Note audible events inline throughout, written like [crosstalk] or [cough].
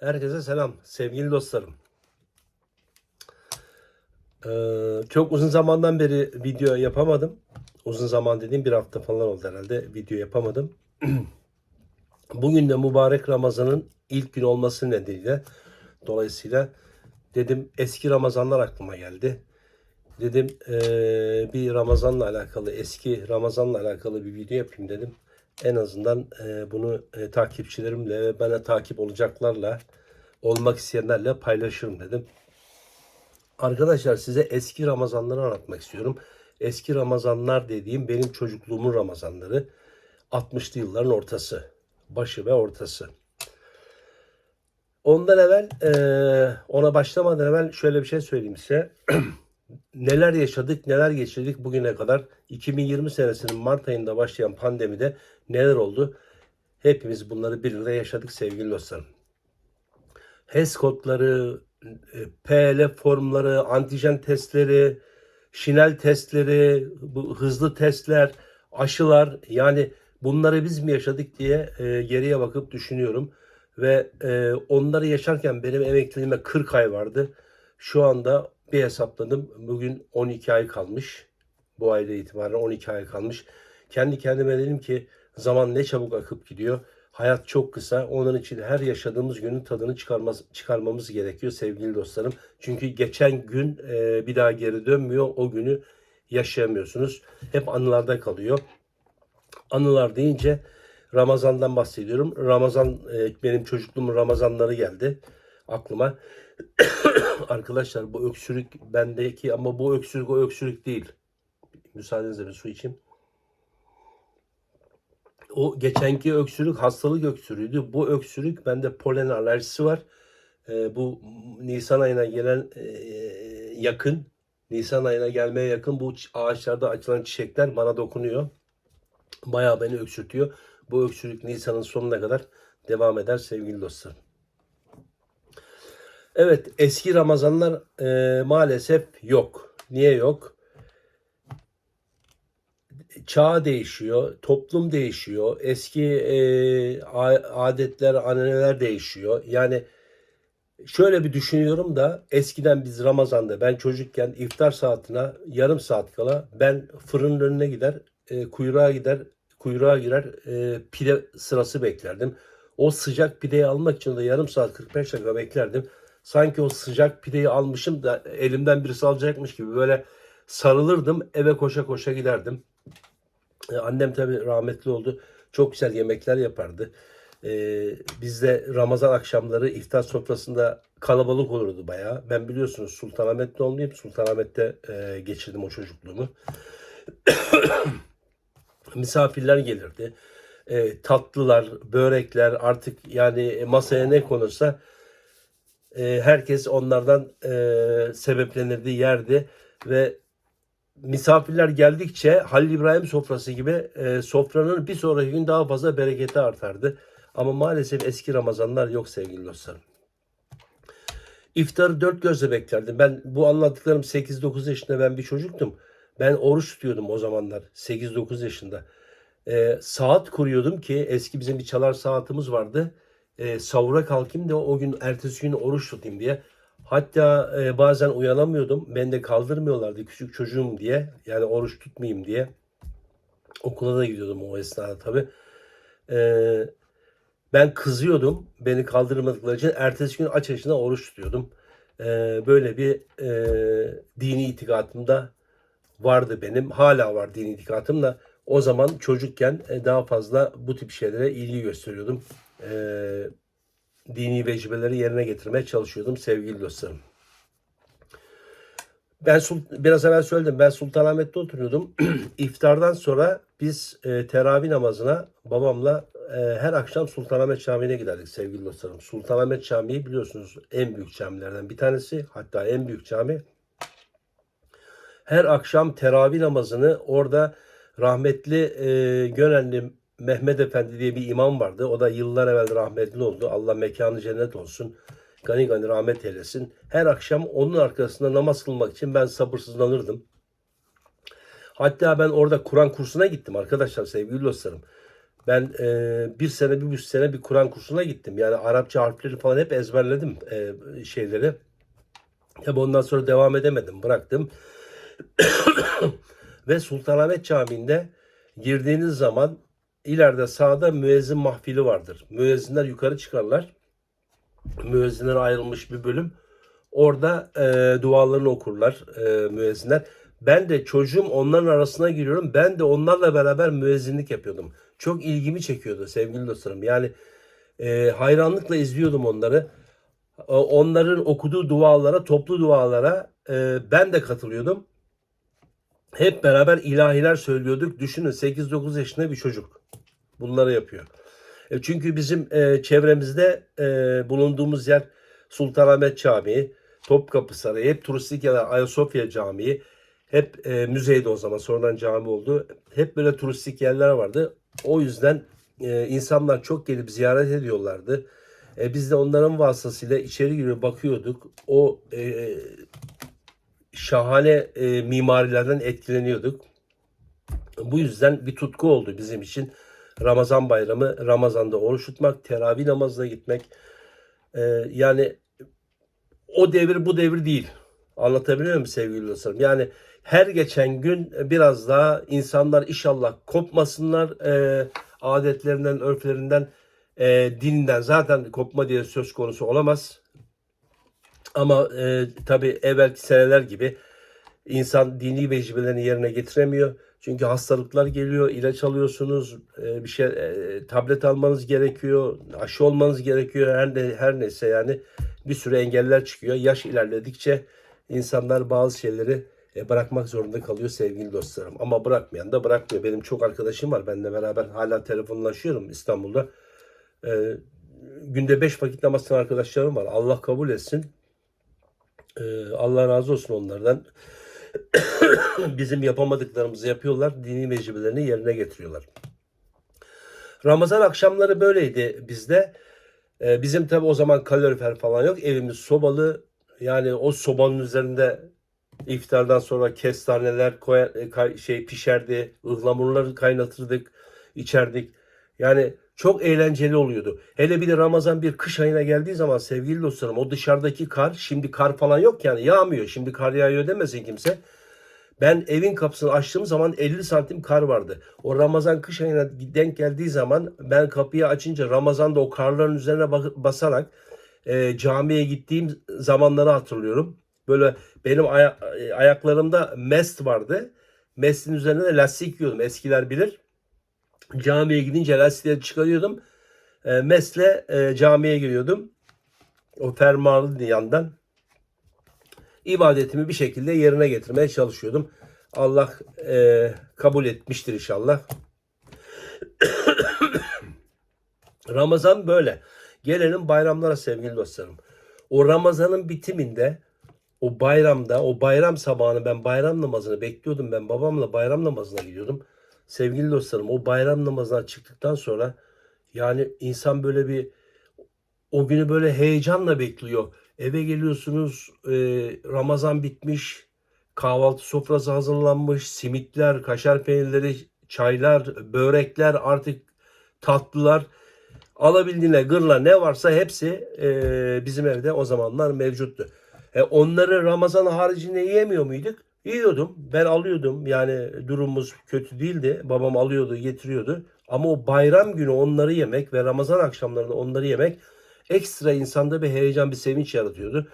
Herkese selam sevgili dostlarım. Ee, çok uzun zamandan beri video yapamadım. Uzun zaman dediğim bir hafta falan oldu herhalde video yapamadım. [clears throat] Bugün de mübarek Ramazan'ın ilk gün olması nedeniyle dolayısıyla dedim eski Ramazanlar aklıma geldi. Dedim eee, bir Ramazan'la alakalı eski Ramazan'la alakalı bir video yapayım dedim. En azından eee, bunu eee, takipçilerimle ve bana takip olacaklarla olmak isteyenlerle paylaşırım dedim. Arkadaşlar size eski Ramazanları anlatmak istiyorum. Eski Ramazanlar dediğim benim çocukluğumun Ramazanları. 60'lı yılların ortası. Başı ve ortası. Ondan evvel eee, ona başlamadan evvel şöyle bir şey söyleyeyim size. [clears throat] neler yaşadık, neler geçirdik bugüne kadar. 2020 senesinin Mart ayında başlayan pandemide neler oldu? Hepimiz bunları birlikte yaşadık sevgili dostlarım. HES kodları, e, PL formları, antijen testleri, şinel testleri, bu hızlı testler, aşılar yani bunları biz mi yaşadık diye e, geriye bakıp düşünüyorum. Ve e, onları yaşarken benim emekliliğime 40 ay vardı. Şu anda bir hesapladım. Bugün 12 ay kalmış. Bu ayda itibaren 12 ay kalmış. Kendi kendime dedim ki zaman ne çabuk akıp gidiyor. Hayat çok kısa. Onun için her yaşadığımız günün tadını çıkarmaz, çıkarmamız gerekiyor sevgili dostlarım. Çünkü geçen gün e, bir daha geri dönmüyor. O günü yaşayamıyorsunuz. Hep anılarda kalıyor. Anılar deyince Ramazan'dan bahsediyorum. Ramazan e, benim çocukluğumun Ramazanları geldi aklıma. [coughs] Arkadaşlar bu öksürük bendeki ama bu öksürük o öksürük değil. Müsaadenizle bir su içeyim. O geçenki öksürük hastalık öksürüğüydü. Bu öksürük bende polen alerjisi var. Ee, bu Nisan ayına gelen e, yakın, Nisan ayına gelmeye yakın bu ağaçlarda açılan çiçekler bana dokunuyor. Bayağı beni öksürtüyor. Bu öksürük Nisan'ın sonuna kadar devam eder sevgili dostlarım. Evet eski Ramazanlar e, maalesef yok. Niye yok? Çağ değişiyor, toplum değişiyor, eski e, adetler, ananeler değişiyor. Yani şöyle bir düşünüyorum da eskiden biz Ramazan'da ben çocukken iftar saatine yarım saat kala ben fırının önüne gider, e, kuyruğa gider, kuyruğa girer, e, pide sırası beklerdim. O sıcak pideyi almak için de yarım saat 45 dakika beklerdim. Sanki o sıcak pideyi almışım da elimden birisi alacakmış gibi böyle sarılırdım eve koşa koşa giderdim. E, Annem tabii rahmetli oldu. Çok güzel yemekler yapardı. E, biz de Ramazan akşamları iftar sofrasında kalabalık olurdu bayağı. Ben biliyorsunuz Sultanahmet doğumluyum. Sultanahmet'te e, geçirdim o çocukluğumu. [coughs] Misafirler gelirdi. E, tatlılar, börekler artık yani masaya ne konursa e, herkes onlardan e, sebeplenirdi, yerdi ve misafirler geldikçe Halil İbrahim sofrası gibi e, sofranın bir sonraki gün daha fazla bereketi artardı. Ama maalesef eski Ramazanlar yok sevgili dostlarım. İftarı dört gözle beklerdim. Ben bu anlattıklarım 8-9 yaşında ben bir çocuktum. Ben oruç tutuyordum o zamanlar 8-9 yaşında. E, saat kuruyordum ki eski bizim bir çalar saatimiz vardı. E, sahura kalkayım da o gün ertesi gün oruç tutayım diye. Hatta e, bazen uyanamıyordum. Ben de kaldırmıyorlardı küçük çocuğum diye. Yani oruç tutmayayım diye. Okula da gidiyordum o esnada tabii. E, ben kızıyordum. Beni kaldırmadıkları için. Ertesi gün aç yaşına oruç tutuyordum. E, böyle bir e, dini itikatım da vardı benim. Hala var dini itikatım da. O zaman çocukken e, daha fazla bu tip şeylere ilgi gösteriyordum. E, dini vecibeleri yerine getirmeye çalışıyordum sevgili dostlarım. Ben biraz evvel söyledim. Ben Sultanahmet'te oturuyordum. [clears throat] İftardan sonra biz e, teravih namazına babamla e, her akşam Sultanahmet Camii'ne giderdik sevgili dostlarım. Sultanahmet Camii biliyorsunuz en büyük camilerden bir tanesi. Hatta en büyük cami. Her akşam teravih namazını orada rahmetli e, Gönenli Mehmet Efendi diye bir imam vardı. O da yıllar evvel rahmetli oldu. Allah mekanı cennet olsun. Gani gani rahmet eylesin. Her akşam onun arkasında namaz kılmak için ben sabırsızlanırdım. Hatta ben orada Kur'an kursuna gittim arkadaşlar sevgili dostlarım. Ben e, bir sene, bir buçuk sene bir Kur'an kursuna gittim. Yani Arapça harfleri falan hep ezberledim e, şeyleri. Tabi ondan sonra devam edemedim. Bıraktım. [coughs] Ve Sultanahmet Camii'nde girdiğiniz zaman ileride sağda müezzin mahfili vardır. Müezzinler yukarı çıkarlar. Müezzinlere ayrılmış bir bölüm. Orada e, dualarını okurlar e, müezzinler. Ben de çocuğum onların arasına giriyorum. Ben de onlarla beraber müezzinlik yapıyordum. Çok ilgimi çekiyordu sevgili dostlarım. Yani e, hayranlıkla izliyordum onları. E, Onların okuduğu dualara, toplu dualara e, ben de katılıyordum. Hep beraber ilahiler söylüyorduk. Düşünün 8-9 yaşında bir çocuk bunları yapıyor. E, çünkü bizim e, çevremizde e, bulunduğumuz yer Sultanahmet Camii, Topkapı Sarayı, hep turistik yerler, Ayasofya Camii, hep e, müzeydi o zaman sonradan cami oldu. Hep böyle turistik yerler vardı. O yüzden e, insanlar çok gelip ziyaret ediyorlardı. E, biz de onların vasıtasıyla içeri girip bakıyorduk. O e, şahane e, mimarilerden etkileniyorduk. Bu yüzden bir tutku oldu bizim için. Ramazan bayramı, Ramazan'da oruç tutmak, teravih namazına gitmek. E, yani o devir bu devir değil. Anlatabiliyor muyum sevgili dostlarım? Yani her geçen gün biraz daha insanlar inşallah kopmasınlar e, adetlerinden, örflerinden, e, dininden. Zaten kopma diye söz konusu olamaz. Ama e, tabii evvelki seneler gibi insan dini vecibelerini yerine getiremiyor. Çünkü hastalıklar geliyor, ilaç alıyorsunuz, e, bir şey e, tablet almanız gerekiyor, aşı olmanız gerekiyor. Her ne, her neyse yani bir sürü engeller çıkıyor. Yaş ilerledikçe insanlar bazı şeyleri e, bırakmak zorunda kalıyor sevgili dostlarım. Ama bırakmayan da bırakmıyor. Benim çok arkadaşım var. Benimle beraber hala telefonlaşıyorum İstanbul'da. E, günde 5 vakit namaz kılan arkadaşlarım var. Allah kabul etsin. E, Allah razı olsun onlardan. [coughs] Bizim yapamadıklarımızı yapıyorlar. Dini vecibelerini yerine getiriyorlar. Ramazan akşamları böyleydi bizde. Ee, bizim tabi o zaman kalorifer falan yok. Evimiz sobalı. Yani o sobanın üzerinde iftardan sonra kestaneler koyar, e, şey pişerdi. ıhlamurları kaynatırdık, içerdik. Yani çok eğlenceli oluyordu. Hele bir de Ramazan bir kış ayına geldiği zaman sevgili dostlarım o dışarıdaki kar şimdi kar falan yok yani yağmıyor. Şimdi kar yağıyor demesin kimse. Ben evin kapısını açtığım zaman 50 santim kar vardı. O Ramazan kış ayına denk geldiği zaman ben kapıyı açınca Ramazan'da o karların üzerine basarak e, camiye gittiğim zamanları hatırlıyorum. Böyle benim aya- e, ayaklarımda mest vardı. Mestin üzerine de lastik giyiyordum. Eskiler bilir. Camiye gidince lastikleri çıkarıyordum. E, mesle e, camiye giriyordum. O fermuarlı yandan ibadetimi bir şekilde yerine getirmeye çalışıyordum. Allah e, kabul etmiştir inşallah. [coughs] Ramazan böyle. Gelelim bayramlara sevgili dostlarım. O Ramazan'ın bitiminde o bayramda, o bayram sabahını ben bayram namazını bekliyordum. Ben babamla bayram namazına gidiyordum. Sevgili dostlarım o bayram namazına çıktıktan sonra yani insan böyle bir o günü böyle heyecanla bekliyor. Eve geliyorsunuz, e, Ramazan bitmiş, kahvaltı sofrası hazırlanmış, simitler, kaşar peynirleri, çaylar, börekler, artık tatlılar. Alabildiğine gırla ne varsa hepsi e, bizim evde o zamanlar mevcuttu. E, onları Ramazan haricinde yiyemiyor muyduk? Yiyordum. Ben alıyordum. Yani durumumuz kötü değildi. Babam alıyordu, getiriyordu. Ama o bayram günü onları yemek ve Ramazan akşamlarında onları yemek ekstra insanda bir heyecan, bir sevinç yaratıyordu.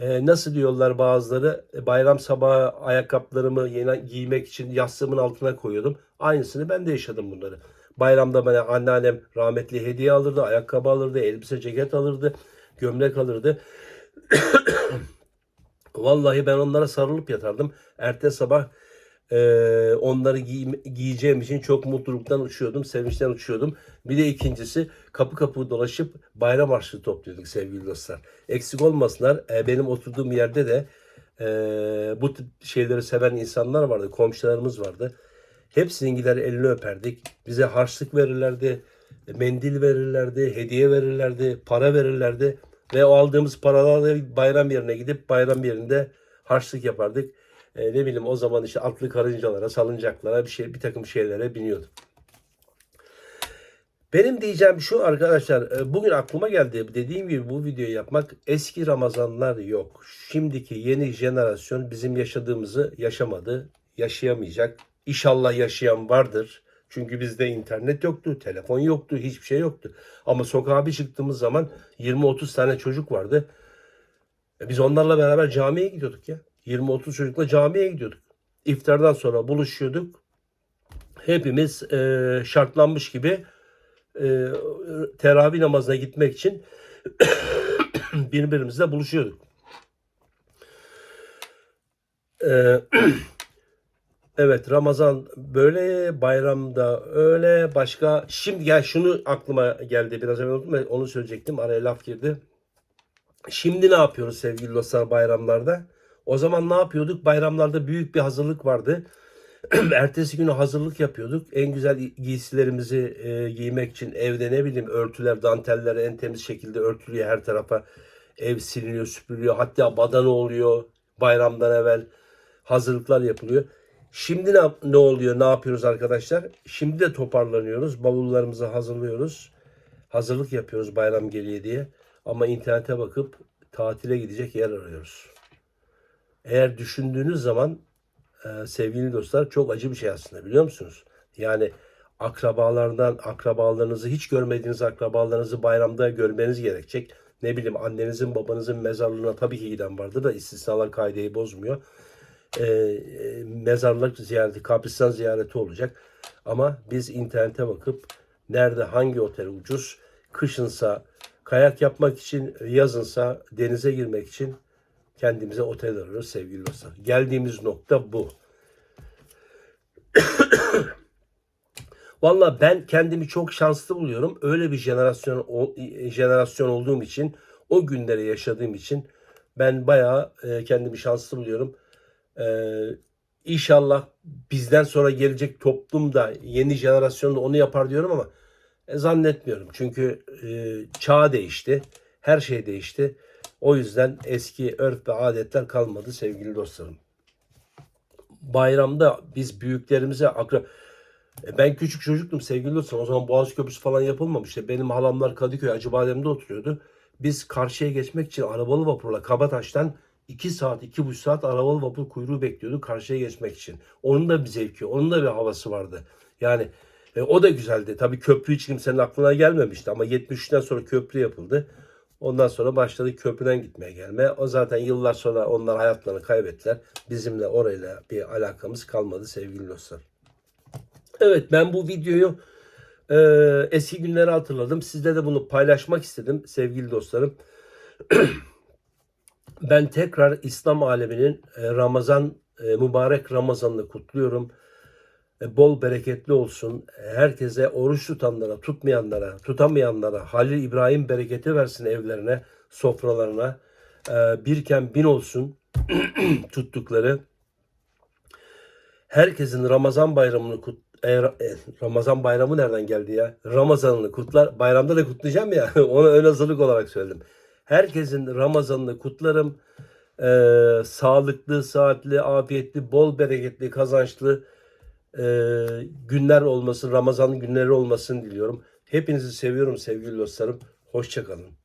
Ee, nasıl diyorlar bazıları e, bayram sabahı ayakkabılarımı yeni giymek için yastığımın altına koyuyordum. Aynısını ben de yaşadım bunları. Bayramda bana anneannem rahmetli hediye alırdı, ayakkabı alırdı, elbise ceket alırdı, gömlek alırdı. Vallahi ben onlara sarılıp yatardım. Ertesi sabah e, onları giy- giyeceğim için çok mutluluktan uçuyordum, sevinçten uçuyordum. Bir de ikincisi kapı kapı dolaşıp bayram harçlığı topluyorduk sevgili dostlar. Eksik olmasınlar. E, benim oturduğum yerde de e, bu tip şeyleri seven insanlar vardı, komşularımız vardı. Hepsinin gider elini öperdik. Bize harçlık verirlerdi, mendil verirlerdi, hediye verirlerdi, para verirlerdi. Ve o aldığımız paralarla bayram yerine gidip bayram yerinde harçlık yapardık. E, ne bileyim o zaman işte atlı karıncalara, salıncaklara bir şey bir takım şeylere biniyorduk. Benim diyeceğim şu arkadaşlar, e, bugün aklıma geldi. Dediğim gibi bu videoyu yapmak eski Ramazanlar yok. Şimdiki yeni jenerasyon bizim yaşadığımızı yaşamadı, yaşayamayacak. İnşallah yaşayan vardır. Çünkü bizde internet yoktu, telefon yoktu, hiçbir şey yoktu. Ama sokağa bir çıktığımız zaman 20-30 tane çocuk vardı. E, Biz onlarla beraber camiye gidiyorduk ya. 20-30 çocukla camiye gidiyorduk. İftardan sonra buluşuyorduk. Hepimiz e, şartlanmış gibi e, teravih namazına gitmek için [coughs] birbirimizle buluşuyorduk. E, evet Ramazan böyle, bayramda öyle, başka. Şimdi gel şunu aklıma geldi biraz evvel unuttum, onu söyleyecektim araya laf girdi. Şimdi ne yapıyoruz sevgili dostlar bayramlarda? O zaman ne yapıyorduk? Bayramlarda büyük bir hazırlık vardı. [clears throat] Ertesi günü hazırlık yapıyorduk. En güzel giysilerimizi e, giymek için evde ne bileyim örtüler, danteller en temiz şekilde örtülüyor her tarafa. Ev siliniyor, süpürülüyor. Hatta badana oluyor bayramdan evvel. Hazırlıklar yapılıyor. Şimdi ne, ne oluyor, ne yapıyoruz arkadaşlar? Şimdi de toparlanıyoruz. Bavullarımızı hazırlıyoruz. Hazırlık yapıyoruz bayram geliyor diye. Ama internete bakıp tatile gidecek yer arıyoruz. Eğer düşündüğünüz zaman e, sevgili dostlar çok acı bir şey aslında biliyor musunuz? Yani akrabalardan akrabalarınızı hiç görmediğiniz akrabalarınızı bayramda görmeniz gerekecek. Ne bileyim annenizin babanızın mezarlığına tabii ki giden vardır da istisnalar kaideyi bozmuyor. E, e, mezarlık ziyareti, kabristan ziyareti olacak. Ama biz internete bakıp nerede hangi otel ucuz, kışınsa kayak yapmak için, yazınsa denize girmek için kendimize otel arıyoruz sevgili dostlar. Geldiğimiz nokta bu. [coughs] Valla ben kendimi çok şanslı buluyorum. Öyle bir jenerasyon o- jenerasyon olduğum için, o günleri yaşadığım için ben bayağı e, kendimi şanslı buluyorum. Ee, inşallah bizden sonra gelecek toplum da yeni jenerasyon da onu yapar diyorum ama e, zannetmiyorum. Çünkü e, çağ değişti. Her şey değişti. O yüzden eski örf ve adetler kalmadı sevgili dostlarım. Bayramda biz büyüklerimize akra E, ben küçük çocuktum sevgili dostlarım. O zaman Boğaz Köprüsü falan yapılmamıştı. Benim halamlar Kadıköy Acıbadem'de oturuyordu. Biz karşıya geçmek için arabalı vapurla Kabataş'tan 2 saat, 2,5 saat arabalı vapur kuyruğu bekliyorduk karşıya geçmek için. Onun da bir zevki, onun da bir havası vardı. Yani e, o da güzeldi. Tabii köprü hiç kimsenin aklına gelmemişti ama 73'ten sonra köprü yapıldı. Ondan sonra başladık köprüden gitmeye gelmeye. O zaten yıllar sonra onlar hayatlarını kaybettiler. Bizimle orayla bir alakamız kalmadı sevgili dostlar. Evet ben bu videoyu e, eski günleri hatırladım. Sizle de bunu paylaşmak istedim sevgili dostlarım. [clears throat] ben tekrar İslam aleminin e, Ramazan e, mübarek Ramazan'ını kutluyorum. E, bol bereketli olsun. Herkese oruç tutanlara, tutmayanlara, tutamayanlara Halil İbrahim bereketi versin evlerine, sofralarına. Birken bin olsun [clears throat] tuttukları. Herkesin Ramazan bayramını kut Ra- Ramazan bayramı nereden geldi ya? Ramazanını kutlar. Bayramda da kutlayacağım ya. [laughs] Ona ön hazırlık olarak söyledim. Herkesin Ramazanını kutlarım. E, sağlıklı, saatli, afiyetli, bol bereketli, kazançlı e, günler olmasın, Ramazan günleri olmasın diliyorum. Hepinizi seviyorum sevgili dostlarım. Hoşçakalın.